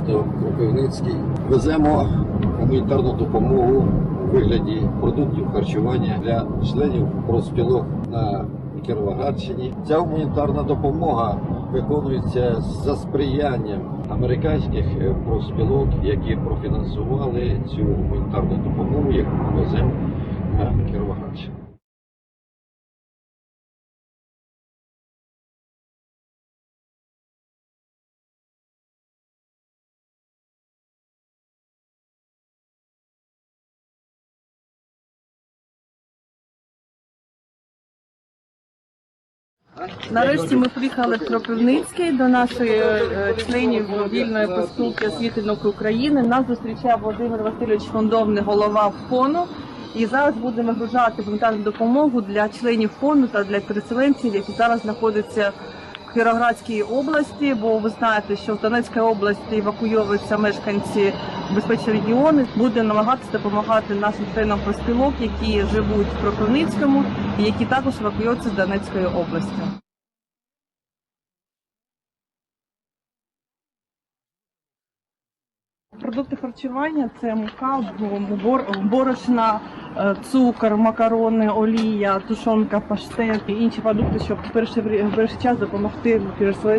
місто Кропивницький. Веземо гуманітарну допомогу у вигляді продуктів харчування для членів профспілок на Кіровоградщині. Ця гуманітарна допомога виконується за сприянням американських профспілок, які профінансували цю гуманітарну допомогу, яку ми веземо на Кіровоградщину. Нарешті ми приїхали в Кропивницький до нашої е, членів вільної поспілки освітельних України. Нас зустрічав Володимир Васильович Фондовний, голова фону. І зараз будемо вигружати гуманітарну допомогу для членів фонду та для переселенців, які зараз знаходяться Кіровоградській області. Бо ви знаєте, що в Донецькій області евакуйовуються мешканці безпечні регіони. Будемо намагатися допомагати нашим членам профспілок, які живуть в Кропивницькому і які також евакуюються з Донецької області. Продукти харчування це мука, бор- борошна, цукор, макарони, олія, тушонка, паштет і інші продукти, щоб в перший, перший час допомогти переселенцям